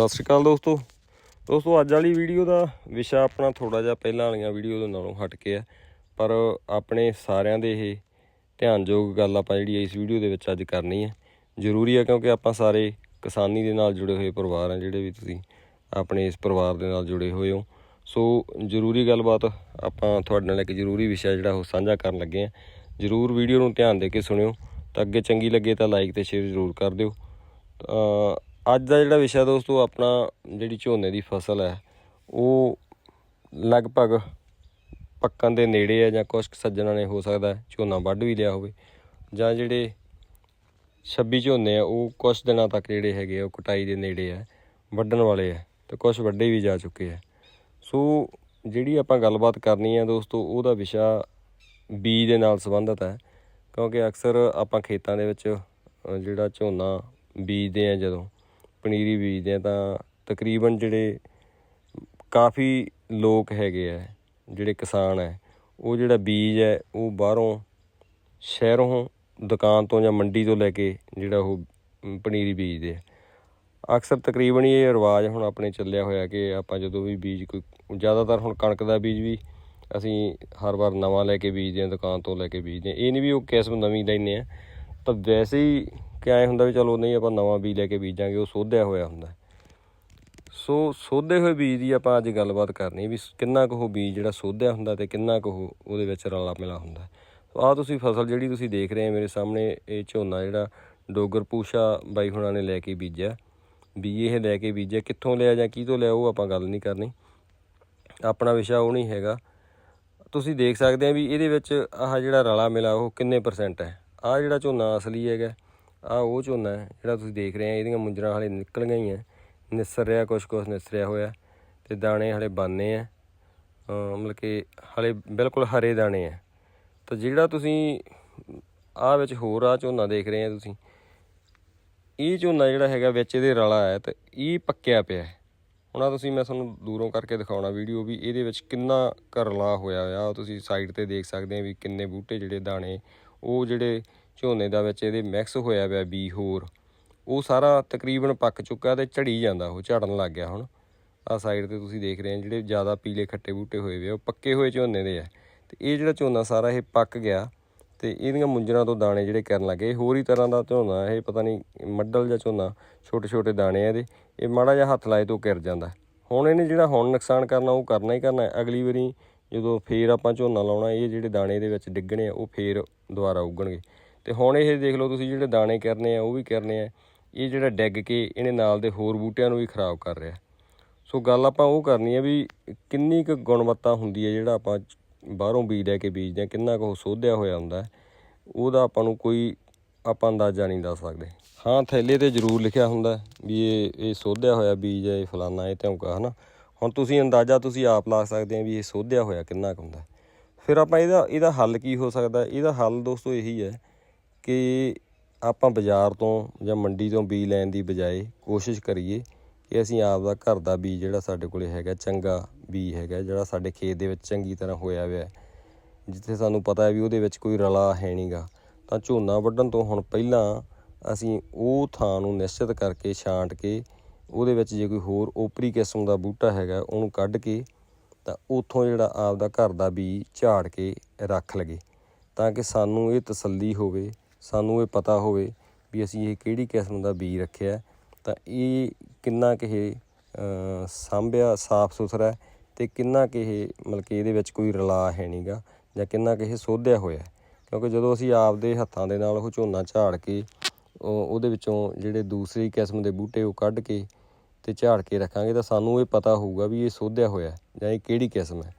ਸਤਿ ਸ਼੍ਰੀ ਅਕਾਲ ਦੋਸਤੋ। ਦੋਸਤੋ, ਅੱਜ ਵਾਲੀ ਵੀਡੀਓ ਦਾ ਵਿਸ਼ਾ ਆਪਣਾ ਥੋੜਾ ਜਿਹਾ ਪਹਿਲਾਂ ਵਾਲੀਆਂ ਵੀਡੀਓ ਦੇ ਨਾਲੋਂ ਹਟ ਕੇ ਹੈ। ਪਰ ਆਪਣੇ ਸਾਰਿਆਂ ਦੇ ਇਹ ਧਿਆਨਯੋਗ ਗੱਲ ਆਪਾਂ ਜਿਹੜੀ ਇਸ ਵੀਡੀਓ ਦੇ ਵਿੱਚ ਅੱਜ ਕਰਨੀ ਹੈ। ਜ਼ਰੂਰੀ ਹੈ ਕਿਉਂਕਿ ਆਪਾਂ ਸਾਰੇ ਕਿਸਾਨੀ ਦੇ ਨਾਲ ਜੁੜੇ ਹੋਏ ਪਰਿਵਾਰ ਆ ਜਿਹੜੇ ਵੀ ਤੁਸੀਂ ਆਪਣੇ ਇਸ ਪਰਿਵਾਰ ਦੇ ਨਾਲ ਜੁੜੇ ਹੋਏ ਹੋ। ਸੋ ਜ਼ਰੂਰੀ ਗੱਲਬਾਤ ਆਪਾਂ ਤੁਹਾਡੇ ਨਾਲ ਇੱਕ ਜ਼ਰੂਰੀ ਵਿਸ਼ਾ ਜਿਹੜਾ ਉਹ ਸਾਂਝਾ ਕਰਨ ਲੱਗੇ ਆ ਜ਼ਰੂਰ ਵੀਡੀਓ ਨੂੰ ਧਿਆਨ ਦੇ ਕੇ ਸੁਣਿਓ। ਤਾਂ ਅੱਗੇ ਚੰਗੀ ਲੱਗੇ ਤਾਂ ਲਾਈਕ ਤੇ ਸ਼ੇਅਰ ਜ਼ਰੂਰ ਕਰ ਦਿਓ। ਅੱਜ ਦਾ ਜਿਹੜਾ ਵਿਸ਼ਾ ਦੋਸਤੋ, ਆਪਣਾ ਜਿਹੜੀ ਝੋਨੇ ਦੀ ਫਸਲ ਹੈ, ਉਹ ਲਗਭਗ ਪੱਕਣ ਦੇ ਨੇੜੇ ਹੈ ਜਾਂ ਕੁਝ ਕੁ ਸੱਜਣਾਂ ਨੇ ਹੋ ਸਕਦਾ ਝੋਨਾ ਵੱਢ ਵੀ ਲਿਆ ਹੋਵੇ ਜਾਂ ਜਿਹੜੇ 26 ਝੋਨੇ ਆ, ਉਹ ਕੁਝ ਦਿਨਾਂ ਤੱਕ ਜਿਹੜੇ ਹੈਗੇ ਆ, ਉਹ ਕਟਾਈ ਦੇ ਨੇੜੇ ਆ ਵੱਢਣ ਵਾਲੇ ਆ ਤੇ ਕੁਝ ਵੱਡੇ ਵੀ ਜਾ ਚੁੱਕੇ ਆ ਸੋ ਜਿਹੜੀ ਆਪਾਂ ਗੱਲਬਾਤ ਕਰਨੀ ਹੈ ਦੋਸਤੋ, ਉਹਦਾ ਵਿਸ਼ਾ ਬੀਜ ਦੇ ਨਾਲ ਸੰਬੰਧਿਤ ਹੈ, ਕਿਉਂਕਿ ਅਕਸਰ ਆਪਾਂ ਖੇਤਾਂ ਦੇ ਵਿੱਚ ਜਿਹੜਾ ਝੋਨਾ ਬੀਜਦੇ ਆ ਜਦੋਂ ਪਨੀਰੀ ਬੀਜਦੇ ਆ ਤਾਂ ਤਕਰੀਬਨ ਜਿਹੜੇ ਕਾਫੀ ਲੋਕ ਹੈਗੇ ਆ, ਜਿਹੜੇ ਕਿਸਾਨ ਹੈ ਉਹ ਜਿਹੜਾ ਬੀਜ ਹੈ, ਉਹ ਬਾਹਰੋਂ ਸ਼ਹਿਰੋਂ ਦੁਕਾਨ ਤੋਂ ਜਾਂ ਮੰਡੀ ਤੋਂ ਲੈ ਕੇ ਜਿਹੜਾ ਉਹ ਪਨੀਰੀ ਬੀਜਦੇ ਆ। ਅਕਸਰ ਤਕਰੀਬਨ ਹੀ ਇਹ ਰਿਵਾਜ ਹੁਣ ਆਪਣੇ ਚੱਲਿਆ ਹੋਇਆ ਕਿ ਆਪਾਂ ਜਦੋਂ ਵੀ ਬੀਜ ਕੋਈ, ਜ਼ਿਆਦਾਤਰ ਹੁਣ ਕਣਕ ਦਾ ਬੀਜ ਵੀ ਅਸੀਂ ਹਰ ਵਾਰ ਨਵਾਂ ਲੈ ਕੇ ਬੀਜਦੇ ਹਾਂ ਦੁਕਾਨ ਤੋਂ ਲੈ ਕੇ ਬੀਜਦੇ ਹਾਂ ਇਹ ਨਹੀਂ ਵੀ ਉਹ ਕਿਸਮ ਨਵੀਂ ਲੈਂਦੇ ਆ, ਤਾਂ ਵੈਸੇ ਹੀ ਕਿ ਐਂ ਹੁੰਦਾ ਵੀ ਚਲੋ ਨਹੀਂ ਆਪਾਂ ਨਵਾਂ ਬੀਜ ਲੈ ਕੇ ਬੀਜਾਂਗੇ, ਉਹ ਸੋਧਿਆ ਹੋਇਆ ਹੁੰਦਾ। ਸੋ ਸੋਧੇ ਹੋਏ ਬੀਜ ਦੀ ਆਪਾਂ ਅੱਜ ਗੱਲਬਾਤ ਕਰਨੀ ਵੀ ਕਿੰਨਾ ਕੁ ਉਹ ਬੀਜ ਜਿਹੜਾ ਸੋਧਿਆ ਹੁੰਦਾ ਤੇ ਕਿੰਨਾ ਕੁ ਉਹ ਉਹਦੇ ਵਿੱਚ ਰਲਾ ਮਿਲਾ ਹੁੰਦਾ। ਸੋ ਆਹ ਤੁਸੀਂ ਫਸਲ ਜਿਹੜੀ ਤੁਸੀਂ ਦੇਖ ਰਹੇ ਹੋ ਮੇਰੇ ਸਾਹਮਣੇ, ਇਹ ਝੋਨਾ ਜਿਹੜਾ ਡੋਗਰ ਪੂਸ਼ਾ ਬਾਈ ਹੁਣਾਂ ਨੇ ਲੈ ਕੇ ਬੀਜਿਆ। ਵੀ ਇਹ ਲੈ ਕੇ ਬੀਜਿਆ, ਕਿੱਥੋਂ ਲਿਆ ਜਾਂ ਕੀ ਤੋਂ ਲਿਆ ਉਹ ਆਪਾਂ ਗੱਲ ਨਹੀਂ ਕਰਨੀ। ਆਪਣਾ ਵਿਸ਼ਾ ਉਹ ਨਹੀਂ ਹੈਗਾ। ਤੁਸੀਂ ਦੇਖ ਸਕਦੇ ਆ ਵੀ ਇਹਦੇ ਵਿੱਚ ਆਹ ਜਿਹੜਾ ਰਲਾ ਮਿਲਾ ਉਹ ਕਿੰਨੇ ਪਰਸੈਂਟ ਹੈ। ਆਹ ਜਿਹੜਾ ਝੋਨਾ ਅਸਲੀ ਹੈਗਾ ਆਹ ਉਹ ਝੋਨਾ ਹੈ, ਜਿਹੜਾ ਤੁਸੀਂ ਦੇਖ ਰਹੇ ਆ, ਇਹਦੀਆਂ ਮੁੰਜਰਾਂ ਹਾਲੇ ਨਿਕਲ ਗਈਆਂ ਨਿਸਰ ਰਿਹਾ ਕੁਛ ਕੁਛ ਨਿਸਰਿਆ ਹੋਇਆ ਤੇ ਦਾਣੇ ਹਲੇ ਬਾਨੇ ਆ। ਮਤਲਬ ਕਿ ਹਲੇ ਬਿਲਕੁਲ ਹਰੇ ਦਾਣੇ ਆ। ਤਾਂ ਜਿਹੜਾ ਤੁਸੀਂ ਆਹ ਵਿੱਚ ਹੋਰ ਆ ਝੋਨਾ ਦੇਖ ਰਹੇ ਆ ਤੁਸੀਂ, ਇਹ ਝੋਨਾ ਜਿਹੜਾ ਹੈਗਾ ਵਿੱਚ ਇਹਦੇ ਰਲਾ ਹੈ ਤੇ ਇਹ ਪੱਕਿਆ ਪਿਆ ਹੈ। ਹੁਣ ਤੁਸੀਂ ਮੈਂ ਤੁਹਾਨੂੰ ਦੂਰੋਂ ਕਰਕੇ ਦਿਖਾਉਣਾ ਵੀਡੀਓ ਵੀ ਇਹਦੇ ਵਿੱਚ ਕਿੰਨਾ ਕਰਲਾ ਹੋਇਆ ਹੋਇਆ ਉਹ ਤੁਸੀਂ ਸਾਈਡ ਤੇ ਦੇਖ ਸਕਦੇ ਆ ਵੀ ਕਿੰਨੇ ਬੂਟੇ ਜਿਹੜੇ ਦਾਣੇ, ਉਹ ਜਿਹੜੇ ਝੋਨੇ ਦਾ ਵਿੱਚ ਇਹਦੇ ਮਿਕਸ ਹੋਇਆ ਪਿਆ ਬੀ ਹੋਰ। ਉਹ ਸਾਰਾ ਤਕਰੀਬਨ ਪੱਕ ਚੁੱਕਾ ਤੇ ਝੜੀ ਜਾਂਦਾ ਉਹ ਝੜਨ ਲੱਗ ਗਿਆ ਹੁਣ। ਆਹ ਸਾਈਡ ਤੇ ਤੁਸੀਂ ਦੇਖ ਰਹੇ ਆ ਜਿਹੜੇ ਜ਼ਿਆਦਾ ਪੀਲੇ ਖੱਟੇ ਬੂਟੇ ਹੋਏ ਵੇ ਆ, ਉਹ ਪੱਕੇ ਹੋਏ ਝੋਨੇ ਦੇ ਆ। ਤੇ ਇਹ ਜਿਹੜਾ ਝੋਨਾ ਸਾਰਾ ਇਹ ਪੱਕ ਗਿਆ ਤੇ ਇਹਦੀਆਂ ਮੁੰਜਰਾਂ ਤੋਂ ਦਾਣੇ ਜਿਹੜੇ ਕਰਨ ਲੱਗੇ। ਇਹ ਹੋਰ ਹੀ ਤਰ੍ਹਾਂ ਦਾ ਝੋਨਾ ਇਹ ਪਤਾ ਨਹੀਂ ਮੱਡਲ ਜਾਂ ਝੋਨਾ ਛੋਟੇ ਛੋਟੇ ਦਾਣੇ ਆ ਇਹਦੇ। ਇਹ ਮਾੜਾ ਜਿਹਾ ਹੱਥ ਲਾਏ ਤੋਂ ਕਿਰ ਜਾਂਦਾ। ਹੁਣ ਇਹਨੇ ਜਿਹੜਾ ਹੁਣ ਨੁਕਸਾਨ ਕਰਨਾ ਉਹ ਕਰਨਾ ਹੀ ਕਰਨਾ ਅਗਲੀ ਵਾਰੀ ਜਦੋਂ ਫੇਰ ਆਪਾਂ ਝੋਨਾ ਲਾਉਣਾ ਇਹ ਜਿਹੜੇ ਦਾਣੇ ਦੇ ਵਿੱਚ ਡਿੱਗਣੇ ਆ ਉਹ ਫੇਰ ਦੁਬਾਰਾ ਉੱਗਣਗੇ। ਤੇ ਹੁਣ ਇਹ ਦੇਖ ਲਓ ਤੁਸੀਂ ਜਿਹੜੇ ਦਾਣੇ ਕਰਨੇ ਆ, ਉਹ ਵੀ ਕਰਨੇ ਆ। ਇਹ ਜਿਹੜਾ ਡੈਗ ਕੇ ਇਹਨੇ ਨਾਲ ਦੇ ਹੋਰ ਬੂਟਿਆਂ ਨੂੰ ਵੀ ਖਰਾਬ ਕਰ ਰਿਹਾ। ਸੋ ਗੱਲ ਆਪਾਂ ਉਹ ਕਰਨੀ ਹੈ ਵੀ ਕਿੰਨੀ ਕੁ ਗੁਣਵੱਤਾ ਹੁੰਦੀ ਹੈ ਜਿਹੜਾ ਆਪਾਂ ਬਾਹਰੋਂ ਬੀਜ ਲੈ ਕੇ ਬੀਜਦੇ ਹਾਂ ਕਿੰਨਾ ਕੁ ਉਹ ਸੋਧਿਆ ਹੋਇਆ ਹੁੰਦਾ ਉਹਦਾ ਆਪਾਂ ਨੂੰ ਕੋਈ ਆਪਾਂ ਅੰਦਾਜ਼ਾ ਨਹੀਂ ਦੱਸ ਸਕਦੇ। ਹਾਂ, ਥੈਲੇ ਤੇ ਜ਼ਰੂਰ ਲਿਖਿਆ ਹੁੰਦਾ ਵੀ ਇਹ ਇਹ ਸੋਧਿਆ ਹੋਇਆ ਬੀਜ ਹੈ, ਇਹ ਫਲਾਨਾ, ਇਹ ਧੌਂਕਾ, ਹਨਾ। ਹੁਣ ਤੁਸੀਂ ਅੰਦਾਜ਼ਾ ਤੁਸੀਂ ਆਪ ਲਾ ਸਕਦੇ ਆ ਵੀ ਇਹ ਸੋਧਿਆ ਹੋਇਆ ਕਿੰਨਾ ਕੁ ਹੁੰਦਾ ਫਿਰ ਆਪਾਂ ਇਹਦਾ ਇਹਦਾ ਹੱਲ ਕੀ ਹੋ ਸਕਦਾ ਇਹਦਾ ਹੱਲ ਦੋਸਤੋ ਇਹੀ ਹੈ ਕਿ ਆਪਾਂ ਬਾਜ਼ਾਰ ਤੋਂ ਜਾਂ ਮੰਡੀ ਤੋਂ ਬੀਜ ਲੈਣ ਦੀ ਬਜਾਏ ਕੋਸ਼ਿਸ਼ ਕਰੀਏ ਕਿ ਅਸੀਂ ਆਪ ਦਾ ਘਰ ਦਾ ਬੀਜ ਜਿਹੜਾ ਸਾਡੇ ਕੋਲੇ ਹੈਗਾ, ਚੰਗਾ ਬੀਜ ਹੈਗਾ, ਜਿਹੜਾ ਸਾਡੇ ਖੇਤ ਦੇ ਵਿੱਚ ਚੰਗੀ ਤਰ੍ਹਾਂ ਹੋਇਆ ਹੋਇਆ ਜਿੱਥੇ ਸਾਨੂੰ ਪਤਾ ਹੈ ਵੀ ਉਹਦੇ ਵਿੱਚ ਕੋਈ ਰਲਾ ਹੈ ਨਹੀਂਗਾ। ਤਾਂ ਝੋਨਾ ਵੱਢਣ ਤੋਂ ਹੁਣ ਪਹਿਲਾਂ ਅਸੀਂ ਉਹ ਥਾਂ ਨੂੰ ਨਿਸ਼ਚਿਤ ਕਰਕੇ ਛਾਂਟ ਕੇ ਉਹਦੇ ਵਿੱਚ ਜੇ ਕੋਈ ਹੋਰ ਓਪਰੀ ਕਿਸਮ ਦਾ ਬੂਟਾ ਹੈਗਾ ਉਹਨੂੰ ਕੱਢ ਕੇ ਤਾਂ ਉੱਥੋਂ ਜਿਹੜਾ ਆਪ ਦਾ ਘਰ ਦਾ ਬੀਜ ਝਾੜ ਕੇ ਰੱਖ ਲਗੇ। ਤਾਂ ਕਿ ਸਾਨੂੰ ਇਹ ਤਸੱਲੀ ਹੋਵੇ ਸਾਨੂੰ ਇਹ ਪਤਾ ਹੋਵੇ ਵੀ ਅਸੀਂ ਇਹ ਕਿਹੜੀ ਕਿਸਮ ਦਾ ਬੀਜ ਰੱਖਿਆ ਤਾਂ ਇਹ ਕਿੰਨਾ ਕਿ ਇਹ ਸਾਂਭਿਆ, ਸਾਫ਼ ਸੁਥਰਾ ਹੈ ਤੇ ਕਿੰਨਾ ਕਿ ਇਹ ਮਤਲਬ ਕਿ ਇਹਦੇ ਵਿੱਚ ਕੋਈ ਰਲਾ ਹੈ ਨਹੀਂਗਾ ਜਾਂ ਕਿੰਨਾ ਕਿ ਇਹ ਸੋਧਿਆ ਹੋਇਆ ਕਿਉਂਕਿ ਜਦੋਂ ਅਸੀਂ ਆਪਦੇ ਹੱਥਾਂ ਦੇ ਨਾਲ ਉਹ ਝੋਨਾ ਝਾੜ ਕੇ ਉਹਦੇ ਵਿੱਚੋਂ ਜਿਹੜੇ ਦੂਸਰੀ ਕਿਸਮ ਦੇ ਬੂਟੇ ਉਹ ਕੱਢ ਕੇ ਤੇ ਝਾੜ ਕੇ ਰੱਖਾਂਗੇ ਤਾਂ ਸਾਨੂੰ ਇਹ ਪਤਾ ਹੋਊਗਾ ਵੀ ਇਹ ਸੋਧਿਆ ਹੋਇਆ ਜਾਂ ਇਹ ਕਿਹੜੀ ਕਿਸਮ ਹੈ।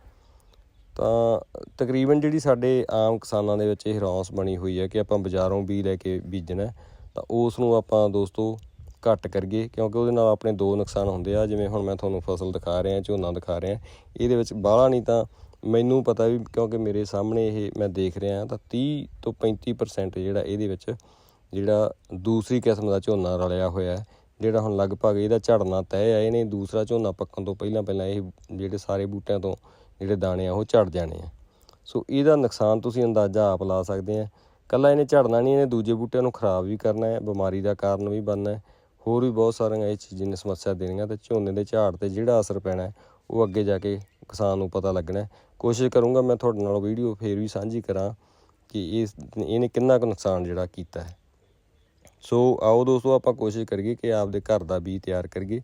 ਤਾਂ ਤਕਰੀਬਨ ਜਿਹੜੀ ਸਾਡੇ ਆਮ ਕਿਸਾਨਾਂ ਦੇ ਵਿੱਚ ਇਹ ਰੌਂਸ ਬਣੀ ਹੋਈ ਹੈ ਕਿ ਆਪਾਂ ਬਾਜ਼ਾਰੋਂ ਬੀ ਲੈ ਕੇ ਬੀਜਣਾ ਤਾਂ ਉਸ ਨੂੰ ਆਪਾਂ ਦੋਸਤੋ ਘੱਟ ਕਰੀਏ ਕਿਉਂਕਿ ਉਹਦੇ ਨਾਲ ਆਪਣੇ ਦੋ ਨੁਕਸਾਨ ਹੁੰਦੇ ਆ, ਜਿਵੇਂ ਹੁਣ ਮੈਂ ਤੁਹਾਨੂੰ ਫਸਲ ਦਿਖਾ ਰਿਹਾ, ਝੋਨਾ ਦਿਖਾ ਰਿਹਾ। ਇਹਦੇ ਵਿੱਚ ਬਾਹਲਾ ਨਹੀਂ ਤਾਂ ਮੈਨੂੰ ਪਤਾ ਵੀ ਕਿਉਂਕਿ ਮੇਰੇ ਸਾਹਮਣੇ ਇਹ ਮੈਂ ਦੇਖ ਰਿਹਾ ਤਾਂ 30 ਤੋਂ 35% ਜਿਹੜਾ ਇਹਦੇ ਵਿੱਚ ਜਿਹੜਾ ਦੂਸਰੀ ਕਿਸਮ ਦਾ ਝੋਨਾ ਰਲਿਆ ਹੋਇਆ ਹੈ, ਜਿਹੜਾ ਹੁਣ ਲਗਭਗ ਇਹਦਾ ਝੜਨਾ ਤੈਅ ਹੈ ਇਹਨੇ ਦੂਸਰਾ ਝੋਨਾ ਪੱਕਣ ਤੋਂ ਪਹਿਲਾਂ ਪਹਿਲਾਂ ਇਹ ਜਿਹੜੇ ਸਾਰੇ ਬੂਟਿਆਂ ਤੋਂ ਜਿਹੜੇ ਦਾਣੇ ਆ, ਉਹ ਝੜ ਜਾਣੇ ਆ। ਸੋ ਇਹਦਾ ਨੁਕਸਾਨ ਤੁਸੀਂ ਅੰਦਾਜ਼ਾ ਆਪ ਲਾ ਸਕਦੇ ਆ। ਕੱਲਾ ਇਹਨੇ ਝੜਨਾ ਨਹੀਂ, ਇਹਨੇ ਦੂਜੇ ਬੂਟਿਆਂ ਨੂੰ ਖਰਾਬ ਵੀ ਕਰਨਾ ਹੈ, ਬਿਮਾਰੀ ਦਾ ਕਾਰਨ ਵੀ ਬਣਨਾ ਹੈ। ਹੋਰ ਵੀ ਬਹੁਤ ਸਾਰੀਆਂ ਇਹ ਚੀਜ਼ਾਂ ਨੇ ਸਮੱਸਿਆ ਦੇਣੀਆਂ ਤੇ ਝੋਨੇ ਦੇ ਝਾੜ ਤੇ ਜਿਹੜਾ ਅਸਰ ਪੈਣਾ ਉਹ ਅੱਗੇ ਜਾ ਕੇ ਕਿਸਾਨ ਨੂੰ ਪਤਾ ਲੱਗਣਾ ਕੋਸ਼ਿਸ਼ ਕਰੂੰਗਾ ਮੈਂ ਤੁਹਾਡੇ ਨਾਲ ਵੀਡੀਓ ਫੇਰ ਵੀ ਸਾਂਝੀ ਕਰਾਂ ਕਿ ਇਸ ਇਹਨੇ ਕਿੰਨਾ ਕੁ ਨੁਕਸਾਨ ਜਿਹੜਾ ਕੀਤਾ ਹੈ। ਸੋ ਆਓ ਦੋਸਤੋ, ਆਪਾਂ ਕੋਸ਼ਿਸ਼ ਕਰੀਏ ਕਿ ਆਪਦੇ ਘਰ ਦਾ ਬੀਜ ਤਿਆਰ ਕਰੀਏ।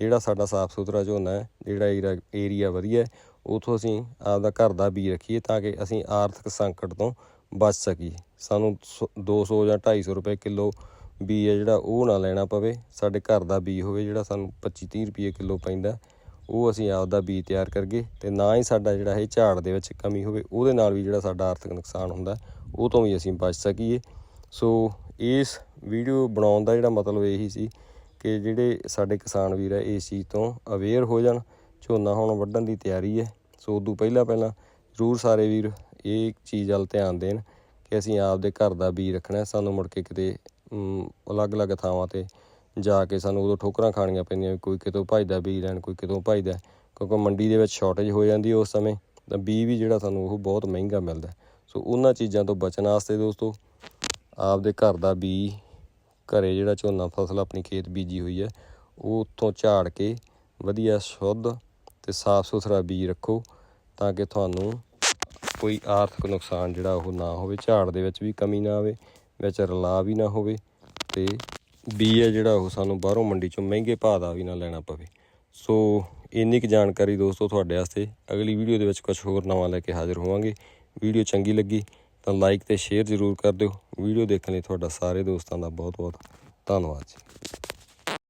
ਜਿਹੜਾ ਸਾਡਾ ਸਾਫ਼ ਸੁਥਰਾ ਝੋਨਾ ਹੈ, ਜਿਹੜਾ ਏਰਾ- ਏਰੀਆ ਵਧੀਆ ਹੈ, ਉਥੋਂ ਅਸੀਂ ਆਪਦਾ ਘਰ ਦਾ ਬੀਜ ਰੱਖੀਏ ਤਾਂ ਕਿ ਅਸੀਂ ਆਰਥਿਕ ਸੰਕਟ ਤੋਂ ਬਚ ਸਕੀਏ। ਸਾਨੂੰ ਸੌ- 200 ਜਾਂ 250 ਰੁਪਏ ਕਿਲੋ ਬੀਜ ਹੈ ਜਿਹੜਾ ਉਹ ਨਾ ਲੈਣਾ ਪਵੇ, ਸਾਡੇ ਘਰ ਦਾ ਬੀਜ ਹੋਵੇ ਜਿਹੜਾ ਸਾਨੂੰ 25 30 ਰੁਪਏ ਕਿਲੋ ਪੈਂਦਾ, ਉਹ ਅਸੀਂ ਆਪਦਾ ਬੀਜ ਤਿਆਰ ਕਰਗੇ ਤੇ ਨਾ ਹੀ ਸਾਡਾ ਜਿਹੜਾ ਇਹ ਝਾੜ ਦੇ ਵਿੱਚ ਕਮੀ ਹੋਵੇ, ਉਹਦੇ ਨਾਲ ਵੀ ਜਿਹੜਾ ਸਾਡਾ ਆਰਥਿਕ ਨੁਕਸਾਨ ਹੁੰਦਾ, ਉਹ ਤੋਂ ਵੀ ਅਸੀਂ ਬਚ ਸਕੀਏ। ਸੋ ਇਸ ਵੀਡੀਓ ਬਣਾਉਣ ਦਾ ਜਿਹੜਾ ਮਤਲਬ ਇਹੀ ਸੀ ਕਿ ਜਿਹੜੇ ਸਾਡੇ ਕਿਸਾਨ ਵੀਰ ਹੈ ਇਸ ਚੀਜ਼ ਤੋਂ ਅਵੇਅਰ ਹੋ ਜਾਣ, ਝੋਨਾ ਹੁਣ ਵੱਢਣ ਦੀ ਤਿਆਰੀ ਹੈ। ਸੋ ਉਦੋਂ ਪਹਿਲਾਂ ਪਹਿਲਾਂ ਜ਼ਰੂਰ ਸਾਰੇ ਵੀਰ ਇਹ ਚੀਜ਼ ਵੱਲ ਧਿਆਨ ਦੇਣ ਕਿ ਅਸੀਂ ਆਪਦੇ ਘਰ ਦਾ ਬੀਜ ਰੱਖਣਾ ਸਾਨੂੰ ਮੁੜ ਕੇ ਕਿਤੇ ਅਲੱਗ-ਅਲੱਗ ਥਾਵਾਂ ਤੇ ਜਾ ਕੇ ਸਾਨੂੰ ਉਦੋਂ ਠੋਕਰਾਂ ਖਾਣੀਆਂ ਪੈਂਦੀਆਂ ਵੀ ਕੋਈ ਕਿਤੋਂ ਭਜਦਾ ਬੀਜ ਲੈਣ, ਕੋਈ ਕਿਤੋਂ ਭਜਦਾ ਕਿਉਂਕਿ ਮੰਡੀ ਦੇ ਵਿੱਚ ਸ਼ਾਰਟੇਜ ਹੋ ਜਾਂਦੀ ਹੈ ਉਸ ਸਮੇਂ। ਤਾਂ ਬੀਜ ਵੀ ਜਿਹੜਾ ਸਾਨੂੰ ਉਹ ਬਹੁਤ ਮਹਿੰਗਾ ਮਿਲਦਾ ਸੋ ਉਹਨਾਂ ਚੀਜ਼ਾਂ ਤੋਂ ਬਚਣ ਵਾਸਤੇ ਦੋਸਤੋ, ਆਪਦੇ ਘਰ ਦਾ ਬੀਜ ਘਰੇ ਜਿਹੜਾ ਝੋਨਾ ਫਸਲ ਆਪਣੀ ਖੇਤ ਬੀਜੀ ਹੋਈ ਹੈ, ਉਹ ਉੱਥੋਂ ਝਾੜ ਕੇ ਵਧੀਆ ਸ਼ੁੱਧ ਤੇ ਸਾਫ਼ ਸੁਥਰਾ ਬੀਜ ਰੱਖੋ ਤਾਂ ਕਿ ਤੁਹਾਨੂੰ ਕੋਈ ਆਰਥਿਕ ਨੁਕਸਾਨ ਜਿਹੜਾ ਉਹ ਨਾ ਹੋਵੇ, ਝਾੜ ਦੇ ਵਿੱਚ ਵੀ ਕਮੀ ਨਾ ਆਵੇ, ਵਿੱਚ ਰਲਾ ਵੀ ਨਾ ਹੋਵੇ ਤੇ ਬੀਜ ਹੈ ਜਿਹੜਾ ਉਹ ਸਾਨੂੰ ਬਾਹਰੋਂ ਮੰਡੀ ਚੋਂ ਮਹਿੰਗੇ ਭਾਅ ਦਾ ਵੀ ਨਾ ਲੈਣਾ ਪਵੇ। ਸੋ ਇੰਨੀ ਕੁ ਜਾਣਕਾਰੀ ਦੋਸਤੋ ਤੁਹਾਡੇ ਵਾਸਤੇ, ਅਗਲੀ ਵੀਡੀਓ ਦੇ ਵਿੱਚ ਕੁਝ ਹੋਰ ਨਵਾਂ ਲੈ ਕੇ ਹਾਜ਼ਰ ਹੋਵਾਂਗੇ। ਵੀਡੀਓ ਚੰਗੀ ਲੱਗੀ ਤਾਂ ਲਾਈਕ ਤੇ ਸ਼ੇਅਰ ਜ਼ਰੂਰ ਕਰ ਦਿਓ। ਵੀਡੀਓ ਦੇਖਣ ਲਈ ਤੁਹਾਡਾ ਸਾਰੇ ਦੋਸਤਾਂ ਦਾ ਬਹੁਤ ਬਹੁਤ ਧੰਨਵਾਦ ਜੀ।